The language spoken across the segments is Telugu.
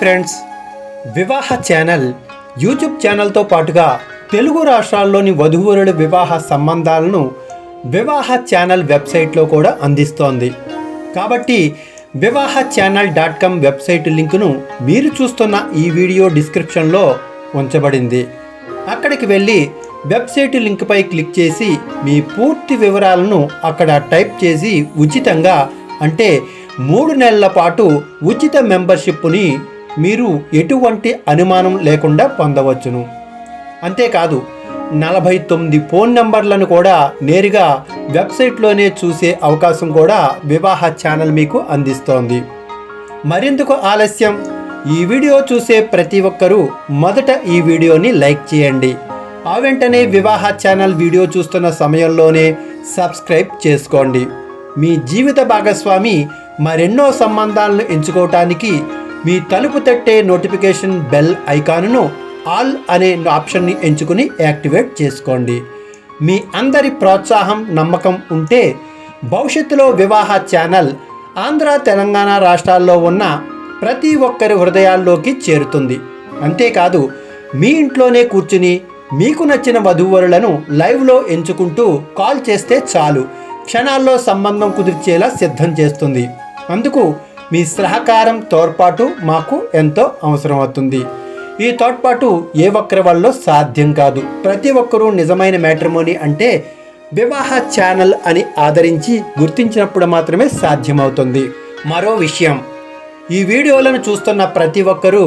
ఫ్రెండ్స్ వివాహ ఛానల్ యూట్యూబ్ ఛానల్తో పాటుగా తెలుగు రాష్ట్రాల్లోని వధూవరుల వివాహ సంబంధాలను వివాహ ఛానల్ వెబ్సైట్లో కూడా అందిస్తోంది. కాబట్టి Vivaha channel dot com website లింకును మీరు చూస్తున్న ఈ వీడియో డిస్క్రిప్షన్లో ఉంచబడింది. అక్కడికి వెళ్ళి వెబ్సైట్ లింక్పై క్లిక్ చేసి మీ పూర్తి వివరాలను అక్కడ టైప్ చేసి ఉచితంగా అంటే మూడు నెలల పాటు ఉచిత మెంబర్షిప్ని మీరు ఎటువంటి అనుమానం లేకుండా పొందవచ్చును. అంతేకాదు నలభై తొమ్మిది ఫోన్ నంబర్లను కూడా నేరుగా వెబ్సైట్లోనే చూసే అవకాశం కూడా వివాహ ఛానల్ మీకు అందిస్తోంది. మరెందుకు ఆలస్యం? ఈ వీడియో చూసే ప్రతి ఒక్కరూ మొదట ఈ వీడియోని లైక్ చేయండి. ఆ వెంటనే వివాహ ఛానల్ వీడియో చూస్తున్న సమయంలోనే సబ్స్క్రైబ్ చేసుకోండి. మీ జీవిత భాగస్వామి మరెన్నో సంబంధాలను ఎంచుకోవటానికి మీ తలుపు తట్టే నోటిఫికేషన్ బెల్ ఐకాన్ను ఆల్ అనే ఆప్షన్ని ఎంచుకుని యాక్టివేట్ చేసుకోండి. మీ అందరి ప్రోత్సాహం నమ్మకం ఉంటే భవిష్యత్తులో వివాహ ఛానల్ ఆంధ్ర తెలంగాణ రాష్ట్రాల్లో ఉన్న ప్రతి ఒక్కరి హృదయాల్లోకి చేరుతుంది. అంతేకాదు మీ ఇంట్లోనే కూర్చుని మీకు నచ్చిన వధూవరులను లైవ్లో ఎంచుకుంటూ కాల్ చేస్తే చాలు. క్షణాల్లో సంబంధం కుదిర్చేలా సిద్ధం చేస్తుంది. అందుకు మీ సహకారం తోడ్పాటు మాకు ఎంతో అవసరం అవుతుంది ఈ తోడ్పాటు ఏ ఒక్కరి వల్ల సాధ్యం కాదు. ప్రతి ఒక్కరూ నిజమైన మ్యాట్రిమోనీ అంటే వివాహ ఛానల్ అని ఆదరించి గుర్తించినప్పుడు మాత్రమే సాధ్యమవుతుంది. మరో విషయం ఈ వీడియోలను చూస్తున్న ప్రతి ఒక్కరూ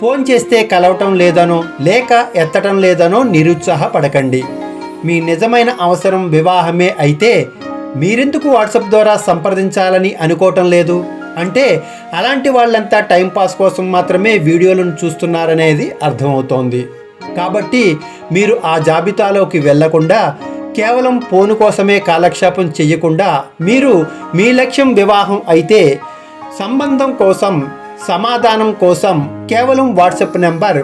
ఫోన్ చేస్తే కలవటం లేదనో లేక ఎత్తటం లేదనో నిరుత్సాహపడకండి. మీ నిజమైన అవసరం వివాహమే అయితే మీరెందుకు వాట్సాప్ ద్వారా సంప్రదించాలని అనుకోవటం లేదు? అంటే అలాంటి వాళ్ళంతా టైంపాస్ కోసం మాత్రమే వీడియోలను చూస్తున్నారనేది అర్థమవుతోంది. కాబట్టి మీరు ఆ జాబితాలోకి వెళ్ళకుండా కేవలం ఫోన్ కోసమే కాలక్షేపం చేయకుండా మీరు మీ లక్ష్యం వివాహం అయితే సంబంధం కోసం సమాధానం కోసం కేవలం WhatsApp number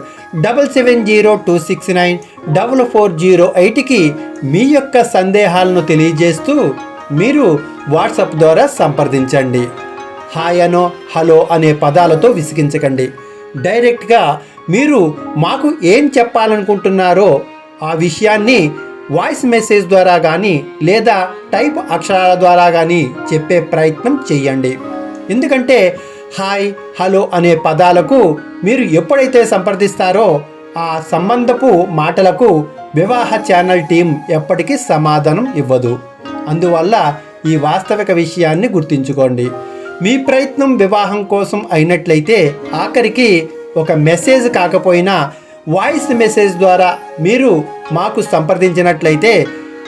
double seven zero two six nine double four zero ఎయిట్కి మీ యొక్క సందేహాలను తెలియజేస్తూ మీరు వాట్సాప్ ద్వారా సంప్రదించండి. హాయ్ అనో హలో అనే పదాలతో విసిగించకండి. డైరెక్ట్గా మీరు మాకు ఏం చెప్పాలనుకుంటున్నారో ఆ విషయాన్ని వాయిస్ మెసేజ్ ద్వారా కానీ లేదా టైప్ అక్షరాల ద్వారా కానీ చెప్పే ప్రయత్నం చేయండి ఎందుకంటే హాయ్ హలో అనే పదాలకు మీరు ఎప్పుడైతే సంప్రదిస్తారో ఆ సంబంధపు మాటలకు వివాహ ఛానల్ టీం ఎప్పటికీ సమాధానం ఇవ్వదు. అందువల్ల ఈ వాస్తవిక విషయాన్ని గుర్తుంచుకోండి. మీ ప్రయత్నం వివాహం కోసం అయినట్లయితే ఆఖరికి ఒక మెసేజ్ కాకపోయినా వాయిస్ మెసేజ్ ద్వారా మీరు మాకు సంప్రదించినట్లయితే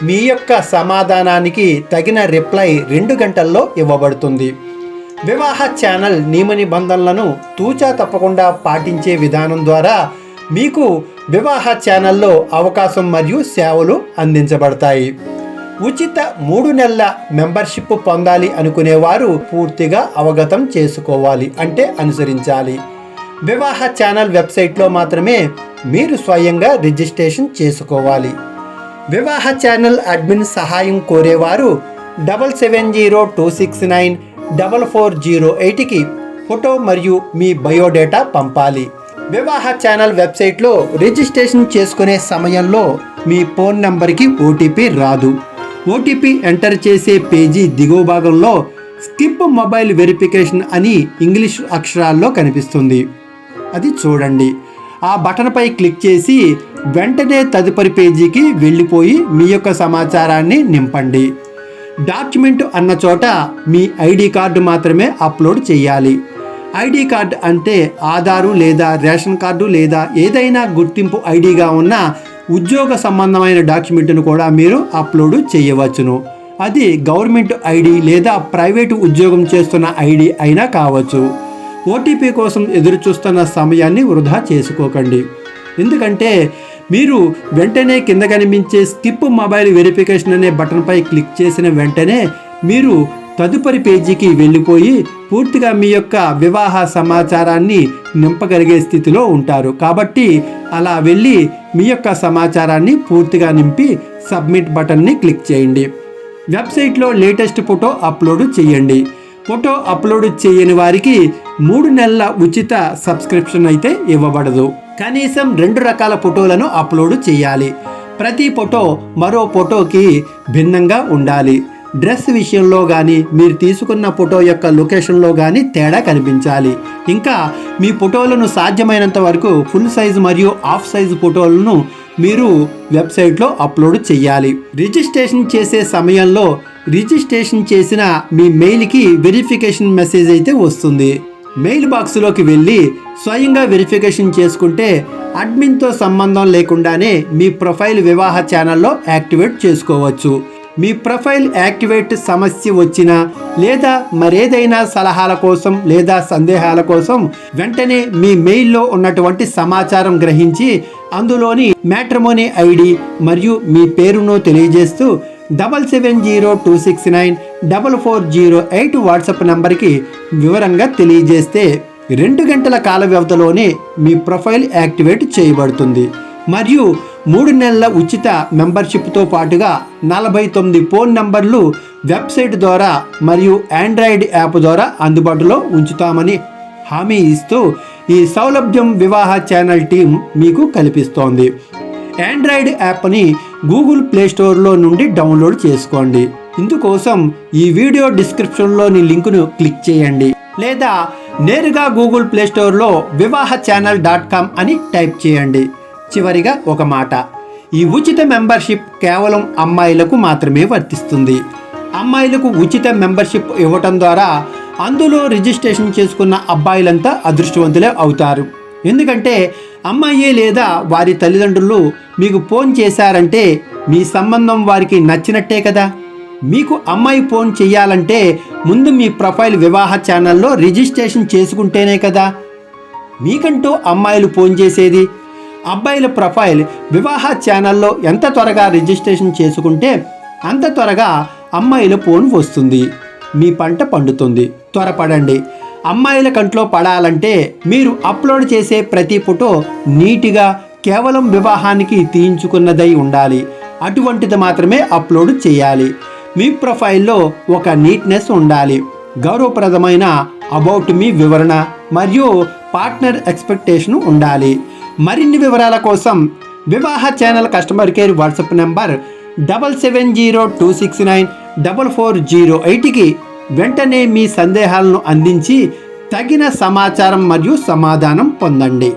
మీ యొక్క సమాధానానికి తగిన రిప్లై రెండు గంటల్లో ఇవ్వబడుతుంది. వివాహ ఛానల్ నియమ నిబంధనలను తూచా తప్పకుండా పాటించే విధానం ద్వారా మీకు వివాహ ఛానల్లో అవకాశం మరియు సేవలు అందించబడతాయి. ఉచిత మూడు నెలల మెంబర్షిప్ పొందాలి అనుకునేవారు పూర్తిగా అవగతం చేసుకోవాలి అంటే అనుసరించాలి. వివాహ ఛానల్ వెబ్సైట్లో మాత్రమే మీరు స్వయంగా రిజిస్ట్రేషన్ చేసుకోవాలి. వివాహ ఛానల్ అడ్మిన్ సహాయం కోరేవారు double seven zero two six nine double four zero ఎయిట్కి ఫోటో మరియు మీ బయోడేటా పంపాలి. వివాహ ఛానల్ వెబ్సైట్లో రిజిస్ట్రేషన్ చేసుకునే సమయంలో మీ ఫోన్ నంబర్కి ఓటీపీ రాదు. ఓటీపీ ఎంటర్ చేసే పేజీ దిగువ భాగంలో స్కిప్ మొబైల్ వెరిఫికేషన్ అని ఇంగ్లీష్ అక్షరాల్లో కనిపిస్తుంది. అది చూడండి. ఆ బటన్పై క్లిక్ చేసి వెంటనే తదుపరి పేజీకి వెళ్ళిపోయి మీ యొక్క సమాచారాన్ని నింపండి. డాక్యుమెంట్ అన్న చోట మీ ఐడి కార్డు మాత్రమే అప్లోడ్ చేయాలి. ఐడి కార్డు అంటే ఆధారు లేదా రేషన్ కార్డు లేదా ఏదైనా గుర్తింపు ఐడిగా ఉన్న ఉద్యోగ సంబంధమైన డాక్యుమెంట్ను కూడా మీరు అప్లోడ్ చేయవచ్చును. అది గవర్నమెంట్ ఐడి లేదా ప్రైవేటు ఉద్యోగం చేస్తున్న ఐడి అయినా కావచ్చు. ఓటీపీ కోసం ఎదురు చూస్తున్న సమయాన్ని వృధా చేసుకోకండి. ఎందుకంటే మీరు వెంటనే కింద కనిపించే స్కిప్ మొబైల్ వెరిఫికేషన్ అనే బటన్పై క్లిక్ చేసిన వెంటనే మీరు తదుపరి పేజీకి వెళ్ళిపోయి పూర్తిగా మీ యొక్క వివాహ సమాచారాన్ని నింపగలిగే స్థితిలో ఉంటారు. కాబట్టి అలా వెళ్ళి మీ యొక్క సమాచారాన్ని పూర్తిగా నింపి సబ్మిట్ బటన్ని క్లిక్ చేయండి. వెబ్సైట్లో లేటెస్ట్ ఫోటో అప్లోడ్ చేయండి. ఫోటో అప్లోడ్ చేయని వారికి మూడు నెలల ఉచిత సబ్స్క్రిప్షన్ అయితే ఇవ్వబడదు. కనీసం రెండు రకాల ఫోటోలను అప్లోడ్ చేయాలి. ప్రతి ఫోటో మరో ఫోటోకి భిన్నంగా ఉండాలి. డ్రెస్ విషయంలో కానీ మీరు తీసుకున్న ఫోటో యొక్క లొకేషన్లో కానీ తేడా కనిపించాలి. ఇంకా మీ ఫోటోలను సాధ్యమైనంత వరకు ఫుల్ సైజ్ మరియు హాఫ్ సైజ్ ఫోటోలను మీరు వెబ్సైట్లో అప్లోడ్ చేయాలి రిజిస్ట్రేషన్ చేసే సమయంలో రిజిస్ట్రేషన్ చేసిన మీ మెయిల్కి వెరిఫికేషన్ మెసేజ్ అయితే వస్తుంది. మెయిల్ బాక్స్లోకి వెళ్ళి స్వయంగా వెరిఫికేషన్ చేసుకుంటే అడ్మిన్తో సంబంధం లేకుండానే మీ ప్రొఫైల్ వివాహ ఛానల్లో యాక్టివేట్ చేసుకోవచ్చు. మీ ప్రొఫైల్ యాక్టివేట్ సమస్య వచ్చినా లేదా మరేదైనా సలహాల కోసం లేదా సందేహాల కోసం వెంటనే మీ మెయిల్లో ఉన్నటువంటి సమాచారం గ్రహించి అందులోని మ్యాట్రమోనీ ఐడి మరియు మీ పేరును తెలియజేస్తూ double seven zero two six nine double four zero eight WhatsApp నంబర్కి వివరంగా తెలియజేస్తే రెండు గంటల కాల వ్యవధిలోనే మీ ప్రొఫైల్ యాక్టివేట్ చేయబడుతుంది. మరియు మూడు నెలల ఉచిత మెంబర్షిప్తో పాటుగా నలభై తొమ్మిది ఫోన్ నంబర్లు వెబ్సైట్ ద్వారా మరియు ఆండ్రాయిడ్ యాప్ ద్వారా అందుబాటులో ఉంచుతామని హామీ ఇస్తూ ఈ సౌలభ్యం వివాహ ఛానల్ టీం మీకు కల్పిస్తోంది. ఆండ్రాయిడ్ యాప్ని గూగుల్ ప్లే స్టోర్లో నుండి డౌన్లోడ్ చేసుకోండి. ఇందుకోసం ఈ వీడియో డిస్క్రిప్షన్లోని లింకును క్లిక్ చేయండి. లేదా నేరుగా గూగుల్ ప్లే స్టోర్లో వివాహ ఛానల్ డాట్ కామ్ అని టైప్ చేయండి. చివరిగా ఒక మాట. ఈ ఉచిత మెంబర్షిప్ కేవలం అమ్మాయిలకు మాత్రమే వర్తిస్తుంది. అమ్మాయిలకు ఉచిత మెంబర్షిప్ ఇవ్వటం ద్వారా అందులో రిజిస్ట్రేషన్ చేసుకున్న అబ్బాయిలంతా అదృష్టవంతులే అవుతారు. ఎందుకంటే అమ్మాయి లేదా వారి తల్లిదండ్రులు మీకు ఫోన్ చేశారంటే మీ సంబంధం వారికి నచ్చినట్టే కదా. మీకు అమ్మాయి ఫోన్ చేయాలంటే ముందు మీ ప్రొఫైల్ వివాహ ఛానల్లో రిజిస్ట్రేషన్ చేసుకుంటేనే కదా. మీకంటూ అమ్మాయిలు ఫోన్ చేసేది? అబ్బాయిల ప్రొఫైల్ వివాహ ఛానల్లో ఎంత త్వరగా రిజిస్ట్రేషన్ చేసుకుంటే అంత త్వరగా అమ్మాయిల ఫోన్ వస్తుంది. మీ పంట పండుతుంది. త్వరపడండి. అమ్మాయిల కంట్లో పడాలంటే మీరు అప్లోడ్ చేసే ప్రతి ఫోటో నీట్గా కేవలం వివాహానికి తీయించుకున్నదై ఉండాలి. అటువంటిది మాత్రమే అప్లోడ్ చేయాలి. మీ ప్రొఫైల్లో ఒక నీట్నెస్ ఉండాలి. గౌరవప్రదమైన అబౌట్ మీ వివరణ మరియు పార్ట్నర్ ఎక్స్పెక్టేషన్ ఉండాలి. మరిన్ని వివరాల కోసం Vivaha channel customer care WhatsApp number double seven zero two six nine double four zero ఎయిట్కి వెంటనే మీ సందేహాలను అందించి తగిన సమాచారం మరియు సమాధానం పొందండి.